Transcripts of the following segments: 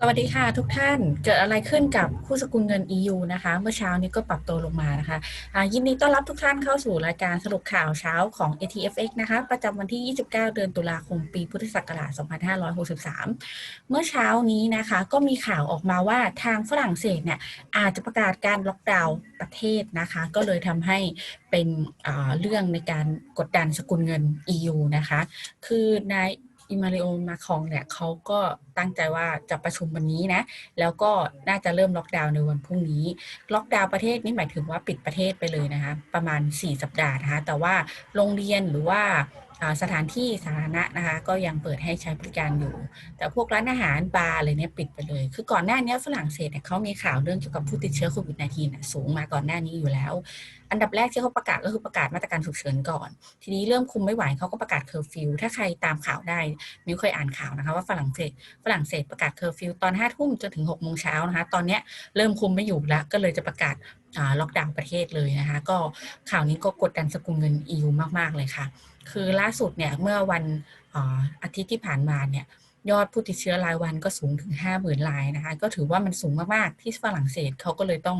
สวัสดีค่ะทุกท่านเกิดอะไรขึ้นกับคู่สกุลเงิน EU นะคะ เมื่อเช้านี้ก็ปรับตัวลงมานะคะะยินดีต้อนรับทุกท่านเข้าสู่รายการสรุปข่าวเช้าของ ATFX นะคะ ประจำวันที่ 29 เดือนตุลาคมปีพุทธศักราช 2563 เมื่อเช้านี้นะคะก็มีข่าวออกมาว่าทางฝรั่งเศสเนี่ยอาจจะประกาศการล็อกดาวน์ประเทศนะคะ ก็เลยทำให้เป็นเรื่องในการกดดันสกุลเงิน EU นะคะ คือนาย อิมาริโอมาคองเนี่ยเขาก็ตั้งใจว่าจะประชุมวันนี้นะ แล้วก็น่าจะเริ่มล็อกดาวน์ในวันพรุ่งนี้ ล็อกดาวน์ประเทศนี่หมายถึงว่าปิดประเทศไปเลยนะคะ ประมาณ 4 สัปดาห์นะคะ แต่ว่าโรงเรียนหรือว่าสถานที่สาธารณะนะคะก็ยังเปิดให้ใช้บริการอยู่ แต่พวกร้านอาหารบาร์อะไรเนี่ยปิดไปเลย คือก่อนหน้านี้ฝรั่งเศสเนี่ยเขามีข่าวเรื่องเกี่ยวกับผู้ติดเชื้อโควิด -19 สูงมาก่อนหน้านี้อยู่แล้วอันดับแรกที่เขาประกาศก็คือประกาศมาตรการฉุกเฉินก่อน ทีนี้เริ่มคุมไม่ไหวเขาก็ประกาศเคอร์ฟิวถ้าใครตามข่าวได้มิวเคยอ่านข่าวนะคะว่าฝรั่งเศสฝรั่งเศสประกาศเคอร์ฟิวตอนห้าทุ่มจนถึงหกโมงเช้านะคะตอนนี้เริ่มคุมไม่อยู่แล้วก็เลยจะประกาศล็อกดาวน์ประเทศเลยนะคะ ก็ข่าวนี้ก็กดดันสกุลเงิน EU มาก ๆ เลยค่ะ คือล่าสุดเนี่ยเมื่อวันอาทิตย์ที่ผ่านมาเนี่ยยอดผู้ติดเชื้อรายวันก็สูงถึง 5 0,000รายนะคะ ก็ถือว่ามันสูงมาก ๆ ที่ฝรั่งเศสเขาก็เลยต้อง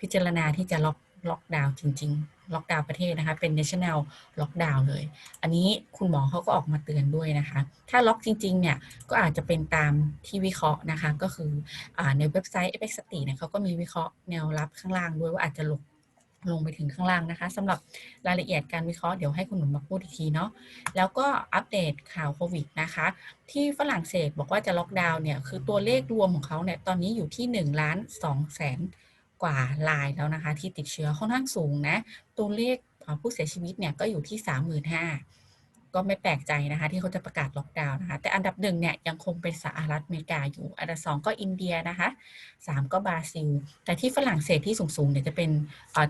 พิจารณาที่จะล็อก ล็อกดาวน์จริง ๆ ล็อกดาวน์ประเทศนะคะ เป็น national ล็อกดาวน์เลย อันนี้คุณหมอเขาก็ออกมาเตือนด้วยนะคะ ถ้าล็อกจริง ๆ เนี่ย ก็อาจจะเป็นตามที่วิเคราะห์นะคะ ก็คืออในเว็บไซต์ FX ติเนี่ยเขาก็มีวิเคราะห์แนวรับข้างล่างด้วยว่าอาจจะหลบลงไปถึงข้างล่างนะคะสำหรับรายละเอียดการวิเคราะห์เดี๋ยวให้คุณหนุนมาพูดอีกทีเนาะแล้วก็อัปเดตข่าวโควิดนะคะ ที่ฝรั่งเศสบอกว่าจะล็อกดาวน์เนี่ย คือตัวเลขรวมของเขาเนี่ย ตอนนี้อยู่ที่1ล้าน2แสน กว่าลายแล้วนะคะ ที่ติดเชื้อค่อนข้างสูงนะ ตัวเลขผู้เสียชีวิตเนี่ยก็อยู่ที่ 35,000 ก็ไม่แปลกใจนะคะ ที่เขาจะประกาศล็อกดาวน์นะคะ แต่อันดับหนึ่งเนี่ยยังคงเป็นสหรัฐอเมริกาอยู่ อันดับสองก็อินเดียนะคะสามก็บราซิล แต่ที่ฝรั่งเศสที่สูงๆเนี่ยจะเป็น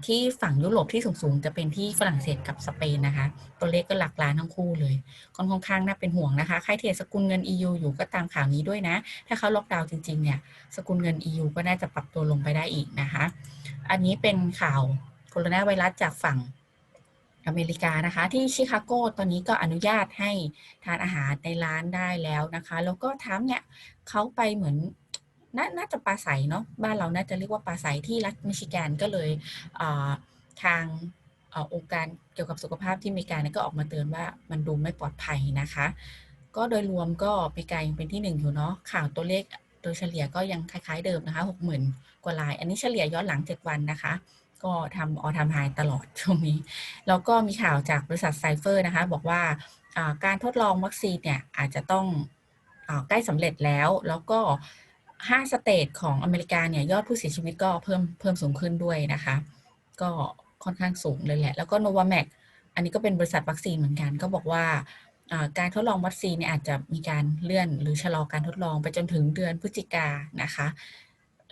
ที่ฝั่งยุโรปที่สูงๆ จะเป็นที่ฝรั่งเศสกับสเปนนะคะ ตัวเลขก็หลักล้านทั้งคู่เลยค่อนข้างน่าเป็นห่วงนะคะใครเทรดสกุลเงิน EU อยู่ก็ตามข่าวนี้ด้วยนะ ถ้าเขาล็อกดาวน์จริงๆเนี่ยสกุลเงิน EU ก็น่าจะปรับตัวลงไปได้อีกนะคะ อันนี้เป็นข่าวโคโรนาไวรัสจากฝั่ง อเมริกานะคะ ที่ชิคาโกตอนนี้ก็อนุญาตให้ทานอาหารในร้านได้แล้วนะคะ แล้วก็ทามเนี่ยเขาไปเหมือนนน่าจะปลาใสเนาะบ้านเราน่าจะเรียกว่าปลาใสที่รัฐมิชิแกนก็เลยทางองค์การเกี่ยวกับสุขภาพที่อเมริกาเนี่ยก็ออกมาเตือนว่ามันดูไม่ปลอดภัยนะคะ ก็โดยรวมก็อเมริกายังเป็นที่หนึ่งอยู่เนาะข่าวตัวเลขโดยเฉลี่ยก็ยังคล้ายๆเดิมนะคะหกหมื่นกว่าลาย อันนี้เฉลี่ยย้อนหลังเจ็ดวันนะคะ ก็ทำออทำไฮตลอดช่วงนี้ แล้วก็มีข่าวจากบริษัทไซเฟอร์นะคะ บอกว่าการทดลองวัคซีนเนี่ยอาจจะต้องใกล้สำเร็จแล้ว แล้วก็ 5 สเตทของอเมริกาเนี่ยยอดผู้เสียชีวิตก็เพิ่มเพิ่มสูงขึ้นด้วยนะคะ ก็ค่อนข้างสูงเลยแหละ แล้วก็โนวาแมกอันนี้ก็เป็นบริษัทวัคซีนเหมือนกัน ก็บอกว่าการทดลองวัคซีนเนี่ยอาจจะมีการเลื่อนหรือชะลอการทดลองไปจนถึงเดือนพฤศจิกานะคะ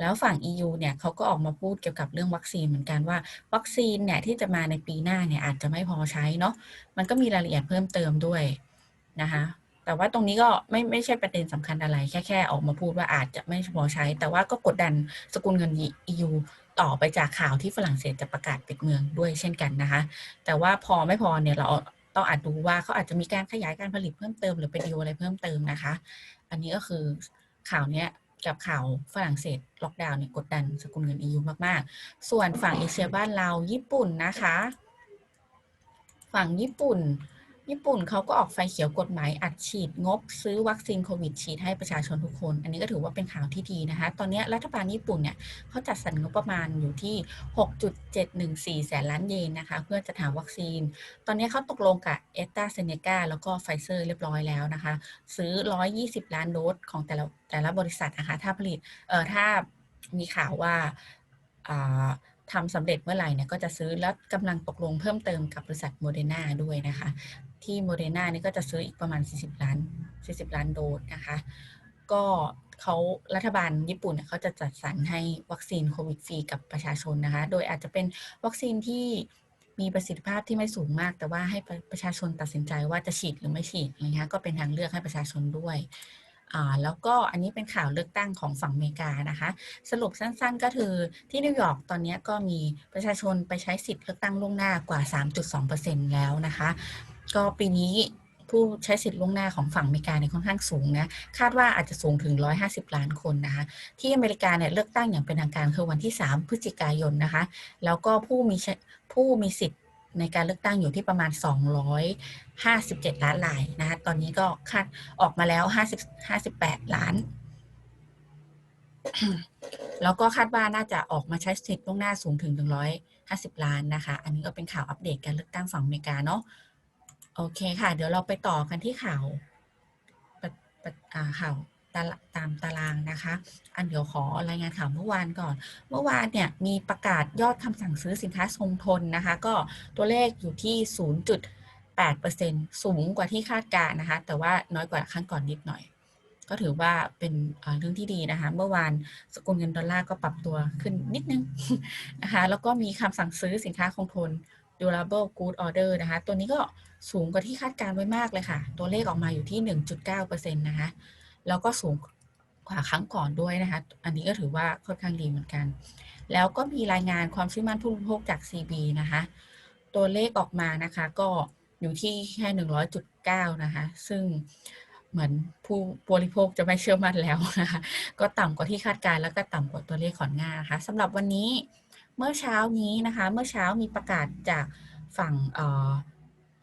แล้วฝั่ง EU เนี่ยเขาก็ออกมาพูดเกี่ยวกับเรื่องวัคซีนเหมือนกันว่าวัคซีนเนี่ยที่จะมาในปีหน้าเนี่ยอาจจะไม่พอใช้เนาะมันก็มีรายละเอียดเพิ่มเติมด้วยนะคะแต่ว่าตรงนี้ก็ไม่ไม่ใช่ประเด็นสำคัญอะไรแค่แค่ออกมาพูดว่าอาจจะไม่พอใช้ แต่ว่าก็กดดันสกุลเงิน EU ต่อไปจากข่าวที่ฝรั่งเศสจะประกาศปิดเมืองด้วยเช่นกันนะคะ แต่ว่าพอไม่พอเนี่ยเราต้องอาจดูว่าเขาอาจจะมีการขยายการผลิตเพิ่มเติมหรือไปดีลอะไรเพิ่มเติมนะคะ อันนี้ก็คือข่าวเนี้ย กับข่าวฝรั่งเศสล็อกดาวน์เนี่ยกดดันสกุลเงิน EU มาก ๆ ส่วนฝั่งเอเชียบ้านเราญี่ปุ่นนะคะ ฝั่งญี่ปุ่น ญี่ปุ่นเขาก็ออกไฟเขียวกฎหมายอัดฉีดงบ ซื้อวัคซีนโควิดฉีดให้ประชาชนทุกคน อันนี้ก็ถือว่าเป็นข่าวที่ดีนะคะ ตอนนี้รัฐบาลญี่ปุ่นเนี่ยเขาจัดสรรงบประมาณอยู่ที่ 6.714 แสนล้านเยนนะคะ เพื่อจะหาวัคซีน ตอนนี้เขาตกลงกับเอสตาเซเนกาแล้วก็ไฟเซอร์เรียบร้อยแล้วนะคะ ซื้อ 120 ล้านโดสของแต่ละแต่ละบริษัทนะคะ ถ้าผลิตเอ่อถ้ามีข่าวว่าอ่าทำสำเร็จเมื่อไหร่เนี่ยก็จะซื้อแล้วกำลังตกลงเพิ่มเติมกับบริษัทโมเดอร์นาด้วยนะคะ ที่โมเดอร์นานี่ก็จะซื้ออีกประมาณ 40 ล้าน 40 ล้านโดสนะคะ ก็เขารัฐบาลญี่ปุ่นเขาจะจัดสรรให้วัคซีนโควิดฟรีกับประชาชนนะคะ โดยอาจจะเป็นวัคซีนที่มีประสิทธิภาพที่ไม่สูงมาก แต่ว่าให้ประชาชนตัดสินใจว่าจะฉีดหรือไม่ฉีดนะคะก็เป็นทางเลือกให้ประชาชนด้วยแล้วก็อันนี้เป็นข่าวเลือกตั้งของฝั่งอเมริกานะคะ สรุปสั้นๆ ก็คือที่นิวยอร์กตอนนี้ก็มีประชาชนไปใช้สิทธิ์เลือกตั้งล่วงหน้ากว่า 3.2%แล้วนะคะ ก็ปีนี้ผู้ใช้สิทธิ์ล่วงหน้าของฝั่งอเมริกาเนี่ยค่อนข้างสูงนะ คาดว่าอาจจะสูงถึง 150 ล้านคนนะคะ ที่อเมริกาเนี่ยเลือกตั้งอย่างเป็นทางการคือวันที่ 3 พฤศจิกายนนะคะ แล้วก็ผู้มีผู้มีสิทธิ์ในการเลือกตั้งอยู่ที่ประมาณ 257 ล้านรายนะคะ ตอนนี้ก็คาดออกมาแล้ว 50 58 ล้าน แล้วก็คาดว่าน่าจะออกมาใช้สิทธิ์ล่วงหน้าสูงถึง 150 ล้านนะคะ อันนี้ก็เป็นข่าวอัปเดตการเลือกตั้งฝั่งอเมริกาเนาะ โอเคค่ะ เดี๋ยวเราไปต่อกันที่ข่าวข่าวตามตารางนะคะ อันเดี๋ยวขอรายงานข่าวเมื่อวานก่อน เมื่อวานเนี่ยมีประกาศยอดคำสั่งซื้อสินค้าทรงทนนะคะ ก็ตัวเลขอยู่ที่ 0.8%สูงกว่าที่คาดการนะคะ แต่ว่าน้อยกว่าครั้งก่อนนิดหน่อย ก็ถือว่าเป็นเรื่องที่ดีนะคะ เมื่อวานสกุลเงินดอลลาร์ก็ปรับตัวขึ้นนิดนึงนะคะ แล้วก็มีคำสั่งซื้อสินค้าคงทน durable good order นะคะ ตัวนี้ก็สูงกว่าที่คาดการณ์ไว้มากเลยค่ะ ตัวเลขออกมาอยู่ที่ 1.9%นะคะ แล้วก็สูงกว่าครั้งก่อนด้วยนะคะ อันนี้ก็ถือว่าค่อนข้างดีเหมือนกัน แล้วก็มีรายงานความเชื่อมั่นผู้บริโภคจาก CB นะคะ ตัวเลขออกมานะคะก็อยู่ที่แค่100.9 นะคะ ซึ่งเหมือนผู้บริโภคจะไม่เชื่อมั่นแล้วนะคะ ก็ต่ำกว่าที่คาดการณ์แล้วก็ต่ำกว่าตัวเลขขอนหน้านะคะสำหรับวันนี้ เมื่อเช้านี้นะคะ เมื่อเช้ามีประกาศจากฝั่งอ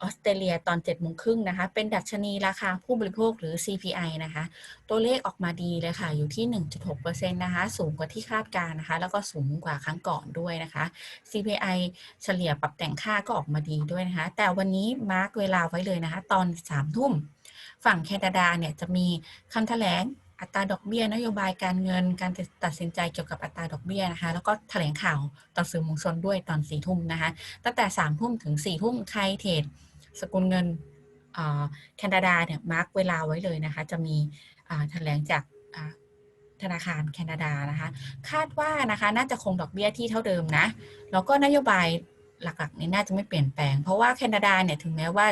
อสเตรเลียตอน7จ็ดโมงครึ่งนะคะ เป็นดัชนีราคาผู้บริโภคหรือ CPI นะคะ ตัวเลขออกมาดีเลยค่ะ อยู่ที่ 1.6%นะคะ สูงกว่าที่คาดการนะคะ แล้วก็สูงกว่าครั้งก่อนด้วยนะคะ CPI เฉลี่ยปรับแต่งค่าก็ออกมาดีด้วยนะคะ แต่วันนี้มาร์กเวลาไว้เลยนะคะ ตอน3ทุ่ม ฝั่งแคนาดาเนี่ยจะมีคำแถลง อัตราดอกเบี้ยนโยบายการเงินการตัดสินใจเกี่ยวกับอัตราดอกเบี้ยนะคะ แล้วก็แถลงข่าวต่อสื่อมวลชนด้วยตอนสี่ทุ่มนะคะตั้งแต่สามทุ่มถึงสี่ทุ่มใครเทรดสกุลเงินแคนาดาเนี่ยมาร์กเวลาไว้เลยนะคะ จะมีแถลงจากธนาคารแคนาดานะคะ คาดว่านะคะน่าจะคงดอกเบี้ยที่เท่าเดิมนะ แล้วก็นโยบาย หลักๆนี้น่าจะไม่เปลี่ยนแปลง เพราะว่าแคนาดาเนี่ยถึงแม้ว่า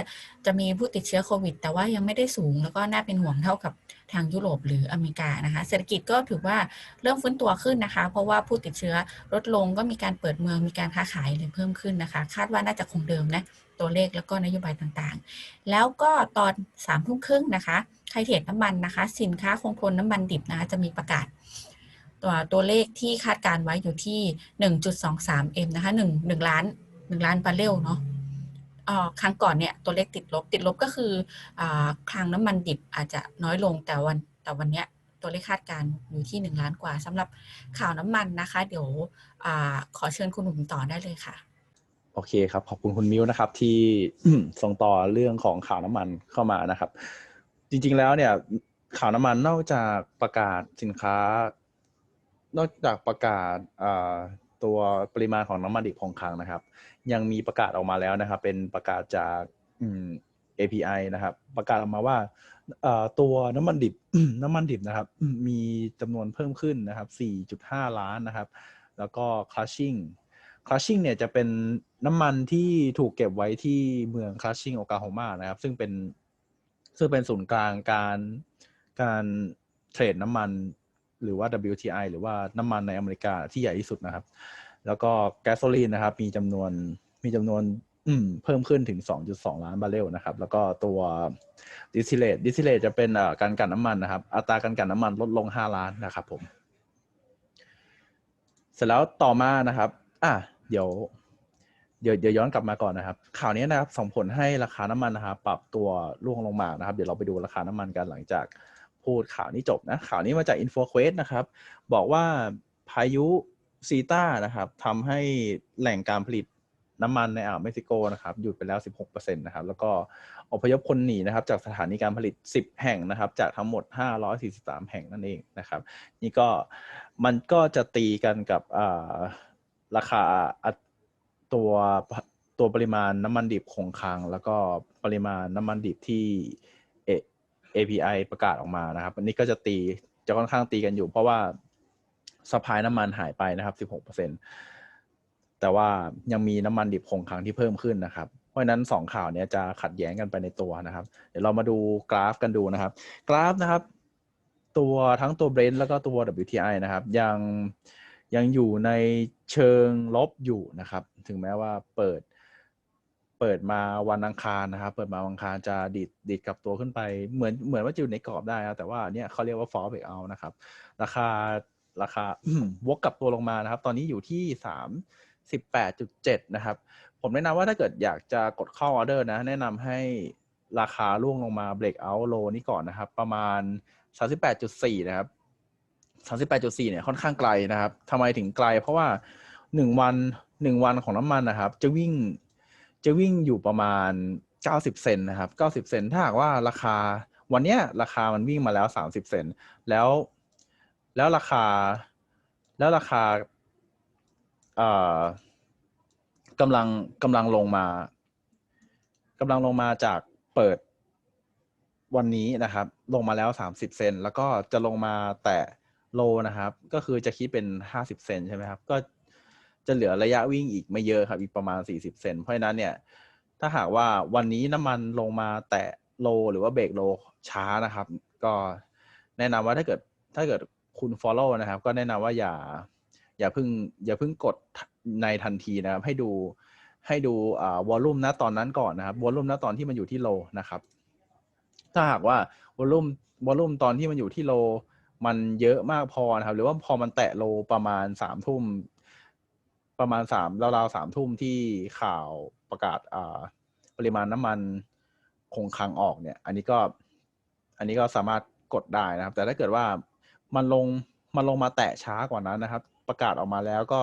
จะมีผู้ติดเชื้อโควิด แต่ว่ายังไม่ได้สูงแล้วก็น่าเป็นห่วงเท่ากับทางยุโรปหรืออเมริกานะคะเศรษฐกิจก็ถือว่าเริ่มฟื้นตัวขึ้นนะคะ เพราะว่าผู้ติดเชื้อลดลงก็มีการเปิดเมืองมีการค้าขายเลยเพิ่มขึ้นนะคะ คาดว่าน่าจะคงเดิมนะตัวเลขแล้วก็นโยบายต่างๆ แล้วก็ตอนสามทุ่มครึ่งนะคะใครเทรดน้ำมันนะคะ สินค้าคงทนน้ำมันดิบนะคะจะมีประกาศตัวตัวเลขที่คาดการไว้อยู่ที่ 1.23 m นะคะ 1 1 ล้าน 1ล้านบาร์เรลเนาะครั้งก่อนเนี่ยตัวเลขติดลบติดลบก็คืออคลังน้ำมันดิบอาจจะน้อยลงแต่วันแต่วันเนี้ยตัวเลขคาดการณ์อยู่ที่ 1 ล้านกว่าสำหรับข่าวน้ำมันนะคะ เดี๋ยวอขอเชิญคุณหนุ่มต่อได้เลยค่ะ โอเคครับ ขอบคุณคุณมิวนะครับ ที่ส่งต่อเรื่องของข่าวน้ำมันเข้ามานะครับ จริงๆแล้วเนี่ย ข่าวน้ำมันนอกจากประกาศสินค้า นอกจากประกาศตัวปริมาณของน้ำมันดิบคงคลังนะครับ ยังมีประกาศออกมาแล้วนะครับ เป็นประกาศจากอืม API นะครับ ประกาศออกมาว่าตัวน้ำมันดิบน้ำมันดิบนะครับ มีจำนวนเพิ่มขึ้นนะครับ 4.5 ล้านนะครับ แล้วก็ crushing crushing เนี่ยจะเป็นน้ำมันที่ถูกเก็บไว้ที่เมือง crushing โอกาโฮมานะครับ ซึ่งเป็นซึ่งเป็นศูนย์กลางการการเทรดน้ำมันหรือว่า WTI หรือว่าน้ำมันในอเมริกาที่ใหญ่ที่สุดนะครับ แล้วก็แก๊สโซลีนนะครับมีจำนวนมีจำนวนอืมเพิ่มขึ้นถึง 2.2 ล้านบาร์เรลนะครับ แล้วก็ตัวดิส i เลตดิส i เลตจะเป็นเอ่อการกันน้ำมันนะครับ อัตราการกันน้ำมันลดลง 5 ล้านนะครับผม เสร็จแล้วต่อมานะครับ อะเดี๋ยวเดี๋ยว เดี๋ยวย้อนกลับมาก่อนนะครับ ข่าวนี้นะครับส่งผลให้ราคาน้ำมันนะครับปรับตัวร่วงลงมานะครับ เดี๋ยวเราไปดูราคาน้ำมันกันหลังจากพูดข่าวนี้จบนะ ข่าวนี้มาจาก InfoQuest นะครับ บอกว่าพายุ ซีตานะครับทำให้แหล่งการผลิตน้ำมันในอ่าวเม็กซิโกนะครับหยุดไปแล้ว 16%นะครับแล้วก็อพยพคนหนีนะครับจากสถานีการผลิต 10 แห่งนะครับ จากทั้งหมด 543 แห่งนั่นเองนะครับ นี่ก็มันก็จะตีกันกับราคาตัวตัวปริมาณน้ำมันดิบคงคลัง แล้วก็ปริมาณน้ำมันดิบที่ A- API ประกาศออกมานะครับอันนี้ก็จะตีจะค่อนข้างตีกันอยู่ เพราะว่า สปายน้ำมันหายไปนะครับ 16%แต่ว่ายังมีน้ำมันดิบคงคลังที่เพิ่มขึ้นนะครับ เพราะนั้นสองข่าวเนี้ยจะขัดแย้งกันไปในตัวนะครับ เดี๋ยวเรามาดูกราฟกันดูนะครับ กราฟนะครับ ตัวทั้งตัว Brent แล้วก็ตัว WTI นะครับ ยังยังอยู่ในเชิงลบอยู่นะครับ ถึงแม้ว่าเปิดเปิดมาวันอังคารนะครับ เปิดมาวันอังคารจะดีดดีดกลับตัวขึ้นไป เหมือนเหมือนว่าจะอยู่ในกรอบได้นะแต่ว่าเนี่ยเขาเรียกว่า fall break out นะครับ ราคา ราคาวกกลับตัวลงมานะครับ ตอนนี้อยู่ที่สามสิบแปดจุดเจ็ดนะครับ ผมแนะนำว่าถ้าเกิดอยากจะกดเข้าออเดอร์นะ แนะนำให้ราคาล่วงลงมา break out low นี้ก่อนนะครับ ประมาณสามสิบแปดจุดสี่นะครับสามสิบแปดจุดสี่เนี่ยค่อนข้างไกลนะครับทำไมถึงไกล เพราะว่าหนึ่งวันหนึ่งวันของน้ำมันนะครับ จะวิ่งจะวิ่งอยู่ประมาณเก้าสิบเซนนะครับเก้าสิบเซนถ้าหากว่าราคาวันเนี้ยราคามันวิ่งมาแล้วสามสิบเซนแล้ว แล้วราคา แล้วราคาเอ่อกำลังกำลังลงมากำลังลงมาจากเปิดวันนี้นะครับ ลงมาแล้วสามสิบเซน แล้วก็จะลงมาแตะโลนะครับ ก็คือจะคิดเป็นห้าสิบเซนใช่ไหมครับ ก็จะเหลือระยะวิ่งอีกไม่เยอะครับ อีกประมาณสี่สิบเซน เพราะฉะนั้นเนี่ย ถ้าหากว่าวันนี้น้ำมันลงมาแตะโลหรือว่าเบรกโลช้านะครับ ก็แนะนำว่าถ้าเกิดถ้าเกิด คุณ follow นะครับ ก็แนะนำว่าอย่า อย่าเพิ่ง อย่าเพิ่งกดในทันทีนะครับ ให้ดูให้ดูอ่าวอลลุ่มณตอนนั้นก่อนนะครับวอลลุ่มณตอนที่มันอยู่ที่โลนะครับ ถ้าหากว่าวอลลุ่มวอลลุ่มตอนที่มันอยู่ที่โล มันเยอะมากพอนะครับ หรือว่าพอมันแตะโลประมาณสามทุ่มประมาณสามราวๆสามทุ่มที่ข่าวประกาศอ่าปริมาณน้ำมันคงคลังออกเนี่ย อันนี้ก็ อันนี้ก็สามารถกดได้นะครับ แต่ถ้าเกิดว่า มันลงมันลงมาแตะช้ากว่านั้นนะครับ ประกาศออกมาแล้วก็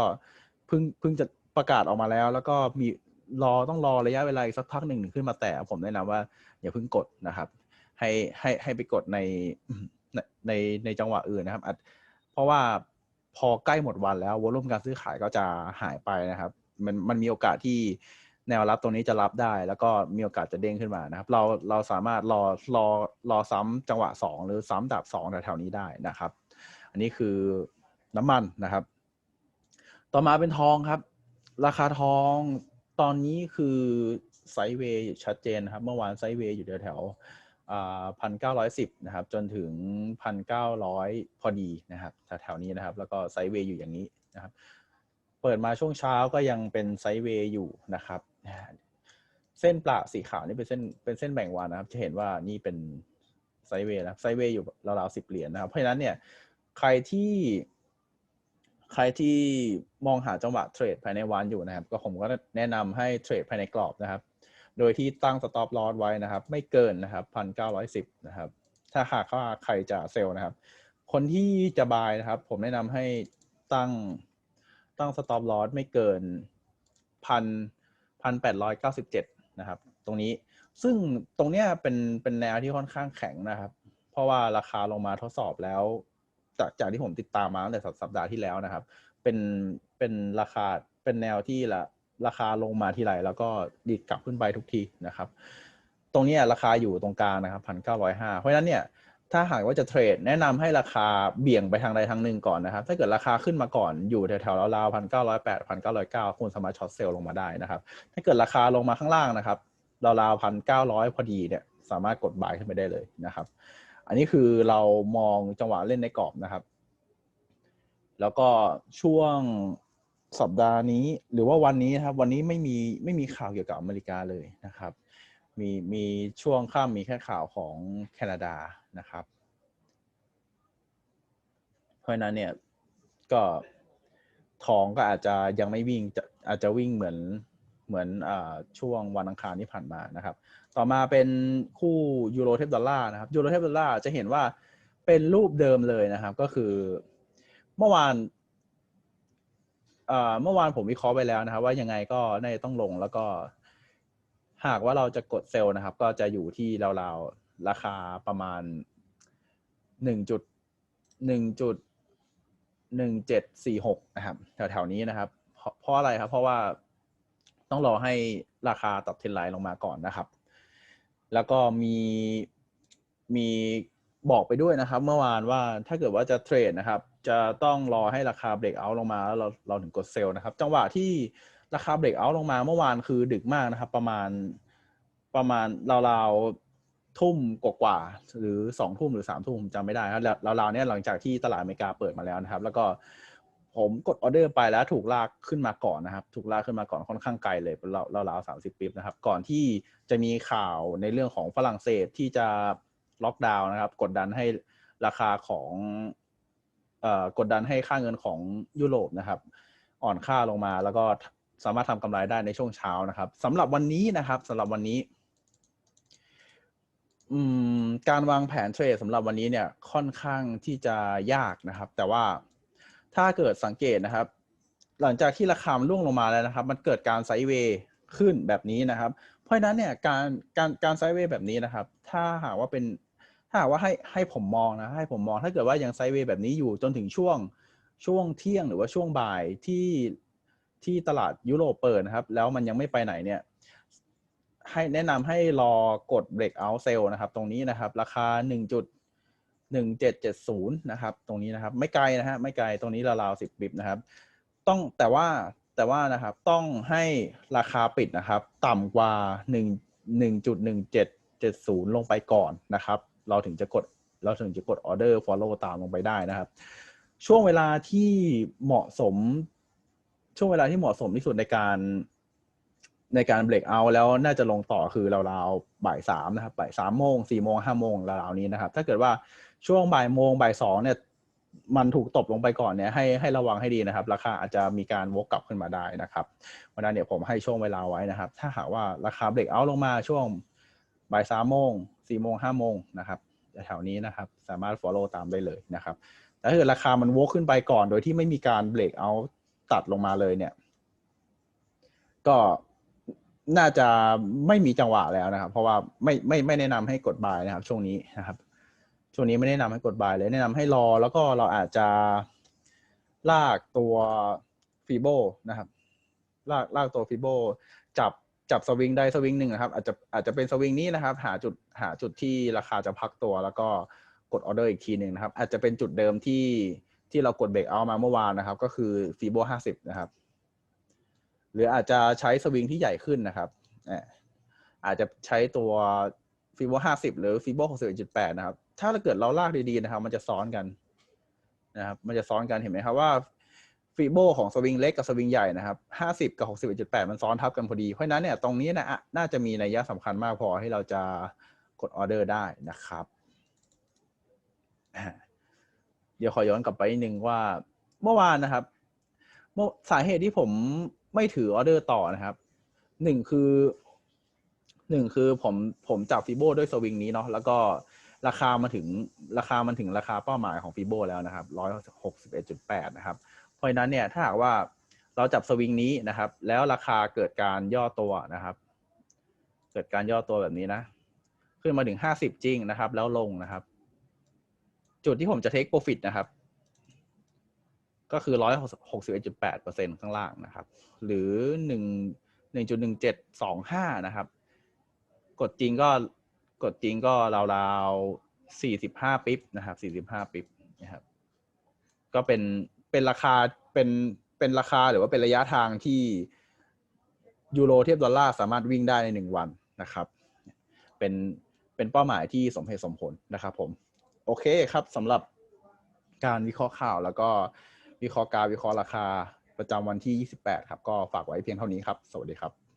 เพิ่งเพิ่งจะประกาศออกมาแล้ว แล้วก็มีรอต้องรอระยะเวลาอีกสักพักหนึ่งขึ้นมาแตะผมแนะนำว่าอย่าเพิ่งกดนะครับ ให้ให้ให้ไปกดในในในในจังหวะอื่นนะครับอาจเพราะว่าพอใกล้หมดวันแล้ววอลุ่มการซื้อขายก็จะหายไปนะครับ มันมันมีโอกาสที่ แนวรับตรงนี้จะรับได้ แล้วก็มีโอกาสจะเด้งขึ้นมานะครับ เราเราสามารถรอรอรอซ้ำจังหวะสองหรือซ้ำดับสองแถวๆนี้ได้นะครับ อันนี้คือน้ำมันนะครับ ต่อมาเป็นทองครับ ราคาทองตอนนี้คือไซด์เวย์ชัดเจนนครับ เมื่อวานไซด์เวย์อยู่แถวพันเก้าร้อยสิบนะครับ จนถึงพันเก้าร้อยพอดีนะครับแถวๆนี้นะครับ แล้วก็ไซด์เวย์อยู่อย่างนี้นะครับ เปิดมาช่วงเช้าก็ยังเป็นไซด์เวย์อยู่นะครับเส้นประสีขาวนี่เป็นเส้นเป็นเส้นแบ่งวันนะครับ จะเห็นว่านี่เป็นไซเวย์นะไซเวย์อยู่ราวๆสิบเหรียญนะครับ เพราะฉะนั้นเนี่ยใครที่ใครที่มองหาจังหวะเทรดภายในวันอยู่นะครับ ก็ผมก็แนะนำให้เทรดภายในกรอบนะครับ โดยที่ตั้งสต็อปลอสไว้นะครับ ไม่เกินนะครับพันเก้าร้อยสิบนะครับ ถ้าหากว่าใครจะเซลล์นะครับ คนที่จะบายนะครับ ผมแนะนำให้ตั้งตั้งสต็อปลอสไม่เกินพัน พันแปดร้อยเก้าสิบเจ็ดนะครับ ตรงนี้ซึ่งตรงเนี้ยเป็นเป็นแนวที่ค่อนข้างแข็งนะครับ เพราะว่าราคาลงมาทดสอบแล้ว จากจากที่ผมติดตามมาตั้งแต่สัปดาห์ที่แล้วนะครับ เป็นเป็นราคาเป็นแนวที่ละราคาลงมาที่ไรแล้วก็ดีดกลับขึ้นไปทุกทีนะครับ ตรงนี้ราคาอยู่ตรงกลางนะครับพันเก้าร้อยห้าเพราะฉะนั้นเนี่ย ถ้าหากว่าจะเทรดแนะนำให้ราคาเบี่ยงไปทางใดทางหนึ่งก่อนนะครับ ถ้าเกิดราคาขึ้นมาก่อนอยู่แถวๆราวๆพันเก้าร้อยแปดพันเก้าร้อยเก้าคุณสามารถช็อตเซลล์ลงมาได้นะครับ ถ้าเกิดราคาลงมาข้างล่างนะครับราวๆพันเก้าร้อยพอดีเนี่ยสามารถกดบายขึ้นไปได้เลยนะครับ อันนี้คือเรามองจังหวะเล่นในกรอบนะครับ แล้วก็ช่วงสัปดาห์นี้หรือว่าวันนี้นะครับ วันนี้ไม่มีไม่มีข่าวเกี่ยวกับอเมริกาเลยนะครับ มีมีช่วงข้ามมีแค่ข่าวของแคนาดานะครับ เพราะนั้นเนี่ยก็ทองก็อาจจะยังไม่วิ่งอาจจะวิ่งเหมือนเหมือนอช่วงวันอังคารที่ผ่านมานะครับ ต่อมาเป็นคู่ยูโรเทปดอลลาร์นะครับยูโรเทปดอลลาร์จะเห็นว่าเป็นรูปเดิมเลยนะครับ ก็คือเมื่อวานเมื่อวานผมวิเคราะห์ไปแล้วนะครับ ว่ายังไงก็น่าจะต้องลงแล้วก็ หากว่าเราจะกดเซลล์นะครับ ก็จะอยู่ที่ราวๆราคาประมาณหนึ่งจุดหนึ่งจุดหนึ่งเจ็ดสี่หกนะครับแถวๆนี้นะครับ เพราะอะไรครับ เพราะว่าต้องรอให้ราคาตัดเทรนไลน์ลงมาก่อนนะครับ แล้วก็มีมีบอกไปด้วยนะครับ เมื่อวานว่าถ้าเกิดว่าจะเทรดนะครับ จะต้องรอให้ราคาเบรกเอาท์ลงมาแล้วเราเราถึงกดเซลล์นะครับ จังหวะที่ ราคาเบรกเอาท์ลงมาเมื่อวานคือดึกมากนะครับ ประมาณประมาณราวๆทุ่มกว่าๆหรือสองทุ่มหรือสามทุ่มจำไม่ได้ครับราวๆเนี้ยหลังจากที่ตลาดอเมริกาเปิดมาแล้วนะครับ แล้วก็ผมกดออเดอร์ไปแล้วถูกลากขึ้นมาก่อนนะครับ ถูกลากขึ้นมาก่อนค่อนข้างไกลเลยเราเราวสามสิบปีนะครับ ก่อนที่จะมีข่าวในเรื่องของฝรั่งเศสที่จะล็อกดาวน์นะครับ กดดันให้ราคาของเอ่อกดดันให้ค่าเงินของยุโรปนะครับ อ่อนค่าลงมาแล้วก็ สามารถทำกำไรได้ในช่วงเช้านะครับสำหรับวันนี้นะครับสำหรับวันนี้การวางแผนเทรดสำหรับวันนี้เนี่ยค่อนข้างที่จะยากนะครับ แต่ว่าถ้าเกิดสังเกตนะครับ หลังจากที่ราคามันร่วงลงมาแล้วนะครับ มันเกิดการไซด์เวย์ขึ้นแบบนี้นะครับ เพราะฉะนั้นเนี่ยการการการไซด์เวย์แบบนี้นะครับ ถ้าหากว่าเป็นถ้าหากว่าให้ให้ผมมองนะให้ผมมองถ้าเกิดว่ายังไซด์เวย์แบบนี้อยู่จนถึงช่วงช่วงเที่ยงหรือว่าช่วงบ่ายที่ ที่ตลาดยุโรปเปิดนะครับ แล้วมันยังไม่ไปไหนเนี่ยให้แนะนำให้รอกด breakout sell นะครับ ตรงนี้นะครับ ราคา 1.1770 นะครับ ตรงนี้นะครับ ไม่ไกลนะฮะไม่ไกลตรงนี้ราวๆ10บิบนะครับ ต้องแต่ว่าแต่ว่านะครับต้องให้ราคาปิดนะครับ ต่ำกว่า 1 1.1770 ลงไปก่อนนะครับ เราถึงจะกดเราถึงจะกด order follow ตามลงไปได้นะครับ ช่วงเวลาที่เหมาะสม ช่วงเวลาที่เหมาะสมที่สุดในการในการเบรกเอาแล้วน่าจะลงต่อคือราวๆบ่ายสามนะครับบ่ายสามโมงสี่โมงห้าโมงราวๆนี้นะครับ ถ้าเกิดว่าช่วงบ่ายโมงบ่ายสองเนี่ย มันถูกตบลงไปก่อนเนี่ยให้ให้ระวังให้ดีนะครับ ราคาอาจจะมีการวกกลับขึ้นมาได้นะครับเพราะนั้นเนี่ยผมให้ช่วงเวลาไว้นะครับ ถ้าหากว่าราคาเบรกเอาลงมาช่วงบ่ายสามโมงสี่โมงห้าโมงนะครับแถวนี้นะครับ สามารถ follow ตามได้เลยนะครับแต่ถ้าเกิดราคามันวกขึ้นไปก่อน โดยที่ไม่มีการเบรกเอา ตัดลงมาเลยเนี่ย ก็น่าจะไม่มีจังหวะแล้วนะครับ เพราะว่าไม่ไม่ไม่แนะนำให้กดบายนะครับ ช่วงนี้นะครับ ช่วงนี้ไม่แนะนำให้กดบายเลยแนะนำให้รอ แล้วก็เราอาจจะลากตัวฟีโบนะครับ ลากลากตัวฟีโบจับจับสวิงได้สวิงหนึ่งนะครับ อาจจะอาจจะเป็นสวิงนี้นะครับ หาจุดหาจุดที่ราคาจะพักตัว แล้วก็กดออเดอร์อีกทีหนึ่งนะครับ อาจจะเป็นจุดเดิมที่ ที่เรากดเบรกเอามาเมื่อวานนะครับ ก็คือฟีโบห้าสิบนะครับ หรืออาจจะใช้สวิงที่ใหญ่ขึ้นนะครับอาจจะใช้ตัวฟีโบห้าสิบหรือฟีโบหกสิบจุดแปดนะครับ ถ้าเราเกิดเราลากดีๆนะครับ มันจะซ้อนกันนะครับ มันจะซ้อนกันเห็นไหมครับว่าฟีโบของสวิงเล็กกับสวิงใหญ่นะครับห้าสิบกับหกสิบจุดแปดมันซ้อนทับกันพอดี เพราะนั้นเนี่ยตรงนี้นะอะน่าจะมีนัยยะสำคัญมากพอให้เราจะกดออเดอร์ได้นะครับอ่า เดี๋ยวขอย้อนกลับไปนิดนึงว่าเมื่อวานนะครับสาเหตุที่ผมไม่ถือออเดอร์ต่อนะครับหนึ่งคือหนึ่งคือผมผมจับฟีโบด้วยสวิงนี้เนาะแล้วก็ราคามาถึงราคามันถึงราคาเป้าหมายของฟีโบแล้วนะครับร้อยหกสิบเอ็ดจุดแปดนะครับ เพราะนั้นเนี่ยถ้าหากว่าเราจับสวิงนี้นะครับ แล้วราคาเกิดการย่อตัวนะครับ เกิดการย่อตัวแบบนี้นะ ขึ้นมาถึงห้าสิบจริงนะครับ แล้วลงนะครับ จุดที่ผมจะเทคโปรฟิตนะครับ ก็คือร้อยหกสิบเอ็ดจุดแปดเปอร์เซ็นข้างล่างนะครับ หรือหนึ่งหนึ่งจุดหนึ่งเจ็ดสองห้านะครับ กดจริงก็กดจริงก็ราวๆสี่สิบห้าปิ๊บนะครับสี่สิบห้าปิ๊บนะครับ ก็เป็นเป็นราคาเป็นเป็นราคาหรือว่าเป็นระยะทางที่ยูโรเทียบดอลลาร์สามารถวิ่งได้ในหนึ่งวันนะครับ เป็นเป็นเป้าหมายที่สมเหตุสมผลนะครับผม โอเคครับสำหรับการวิเคราะห์ข่าว แล้วก็วิเคราะห์การวิเคราะห์ราคาประจำวันที่ 28 ครับ ก็ฝากไว้เพียงเท่านี้ครับ สวัสดีครับ